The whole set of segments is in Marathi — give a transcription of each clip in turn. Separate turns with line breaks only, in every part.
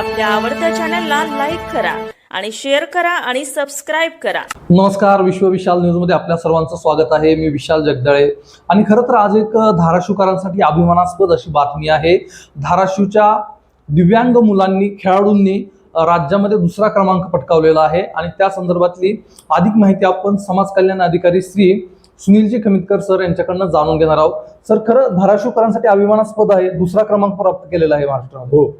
आपल्या आवडत्या चॅनलला लाईक करा आणि शेअर करा आणि सबस्क्राईब करा.
नमस्कार विश्व विशाल न्यूजमध्ये आपल्या सर्वांचं स्वागत आहे. मी विशाल जगदळे. आणि खरं तर आज एक धाराशिवकरांसाठी अभिमानास्पद अशी बातमी आहे. धाराशिवच्या दिव्यांग मुलांनी खेळाडूंनी राज्यामध्ये दुसरा क्रमांक पटकावलेला आहे. आणि त्या संदर्भातली अधिक माहिती आपण समाज कल्याण अधिकारी श्री सुनीलजी खमितकर सर यांच्याकडनं जाणून घेणार आहोत. सर खरं धाराशिवकरांसाठी अभिमानास्पद आहे. दुसरा क्रमांक प्राप्त केलेला आहे महाराष्ट्रामध्ये.
हो.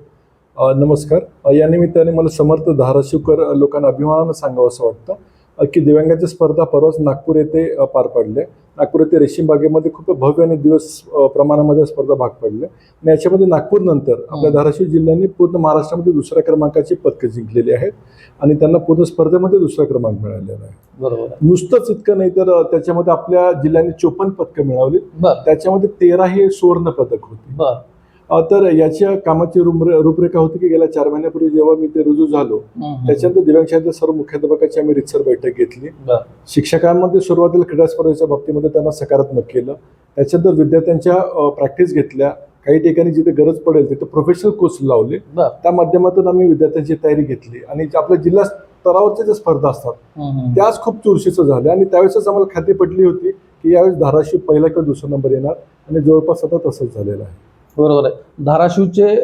नमस्कार. या निमित्ताने मला समर्थ धाराशिवकर लोकांना अभिमानानं सांगावं असं वाटतं की दिव्यांगाच्या स्पर्धा परवाच नागपूर येथे पार पडल्या नागपूर येथे रेशीम बागेमध्ये खूप भव्य आणि दिवस प्रमाणामध्ये स्पर्धा भाग पडल्या आणि याच्यामध्ये नागपूर नंतर आपल्या. धाराशिव जिल्ह्यांनी पूर्ण महाराष्ट्रामध्ये दुसऱ्या क्रमांकाची पदकं जिंकलेली आहेत आणि त्यांना पूर्ण स्पर्धेमध्ये दुसरा क्रमांक मिळालेला आहे.
बरोबर.
नुसतंच इतकं नाही तर त्याच्यामध्ये आपल्या जिल्ह्यांनी चोपन्न पदकं मिळवली त्याच्यामध्ये तेरा हे सुवर्ण पदक होती. तर याच्या कामाची रूपरेखा होती की गेल्या चार महिन्यापूर्वी जेव्हा मी ते रुजू झालो. त्याच्यानंतर दिव्यांगांच्या सर्व मुख्याध्यापकाची आम्ही रितसर बैठक घेतली. शिक्षकांमध्ये सुरुवातीला क्रीडा स्पर्धेच्या बाबतीमध्ये त्यांना सकारात्मक केलं. त्याच्यानंतर विद्यार्थ्यांच्या प्रॅक्टिस घेतल्या. काही ठिकाणी जिथे गरज पडेल तिथे प्रोफेशनल कोर्स लावले. त्या माध्यमातून आम्ही विद्यार्थ्यांची तयारी घेतली. आणि आपल्या जिल्हा स्तरावरच्या ज्या स्पर्धा असतात. त्याच खूप चुरशीचं झाल्या आणि त्यावेळेसच आम्हाला खात्री पटली होती की यावेळेस धाराशिव पहिला किंवा दुसरा नंबर येणार. आणि जवळपास आता तसंच झालेलं आहे.
बरोबर आहे धाराशिवचे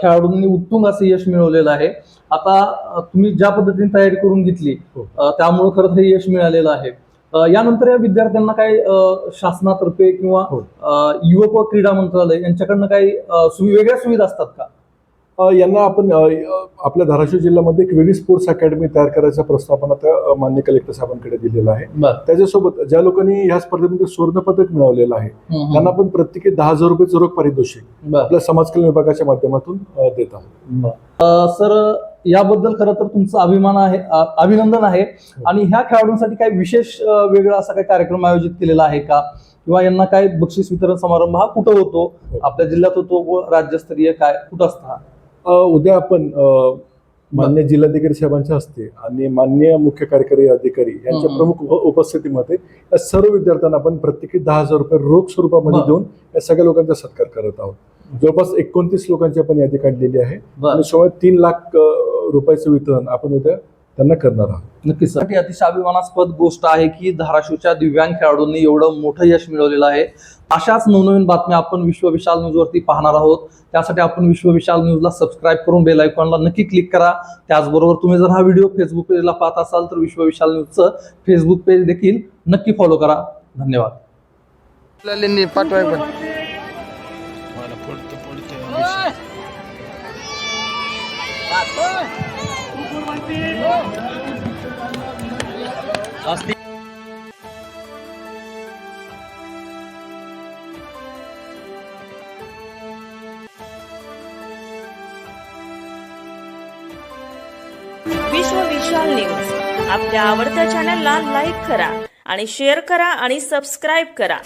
खेळाडूंनी उत्तुंग असं यश मिळवलेलं आहे आता तुम्ही ज्या पद्धतीने तयारी करून घेतली
हो.
त्यामुळे खरं तर हे यश मिळालेलं आहे यानंतर या विद्यार्थ्यांना काही शासनातर्फे किंवा
हो.
युवक व क्रीडा मंत्रालय यांच्याकडनं काही वेगळ्या सुविधा असतात का
यांना आपण आपल्या धाराशिव जिल्ह्यामध्ये एक वेगळी स्पोर्ट्स अकॅडमी तयार करायचा प्रस्ताव आपण आता मान्य कलेक्टर साहेबांकडे दिलेला आहे. त्याच्यासोबत ज्या लोकांनी ह्या स्पर्धेमध्ये सुवर्ण पदक मिळवलेलं आहे त्यांना आपण प्रत्येकी दहा हजार रुपये रोख पारितोषिक आपल्या समाज कल्याण विभागाच्या माध्यमातून देत आहोत.
सर याबद्दल खरं तर तुमचं अभिमान आहे अभिनंदन आहे. आणि ह्या खेळाडूंसाठी काही विशेष वेगळा असा काही कार्यक्रम आयोजित केलेला आहे का? किंवा यांना काय बक्षीस वितरण समारंभ हा कुठं होतो?
हो.
आपल्या जिल्ह्यात होतो व राज्यस्तरीय काय? कुठं असतं हा?
उद्या आपण मान्य जिल्हाधिकारी साहेबांच्या हस्ते आणि मान्य मुख्य कार्यकारी अधिकारी यांच्या. प्रमुख उप- उपस्थितीमध्ये या सर्व विद्यार्थ्यांना आपण प्रत्येकी दहा हजार रुपये रोख स्वरूपामध्ये. देऊन या सगळ्या लोकांचा सत्कार करत आहोत जवळपास एकोणतीस लोकांची आपण यादी काढलेली आहे आणि सोळा तीन लाख रुपयाचं वितरण आपण उद्या त्यांना करणार आहोत.
नक्कीच सर. ही अतिशय अभिमानास्पद गोष्ट आहे की धाराशिवच्या दिव्यांग खेळाडूंनी एवढं मोठं यश मिळवलेलं आहे. अशाच नवनवीन बातम्या आपण विश्व विशाल न्यूजवरती पाहणार आहोत. त्यासाठी आपण विश्व विशाल न्यूजला सबस्क्राईब करून बेल आयकॉनला नक्की क्लिक करा. त्याचबरोबर तुम्ही जर हा व्हिडिओ फेसबुक पेजला पाहत असाल तर विश्व विशाल न्यूजचं फेसबुक पेज देखील नक्की फॉलो करा. धन्यवाद.
पाठवाय पण.
विश्व विशाल न्यूज. आपल्या आवडत्या चॅनलला लाईक करा आणि शेअर करा आणि सबस्क्राईब करा.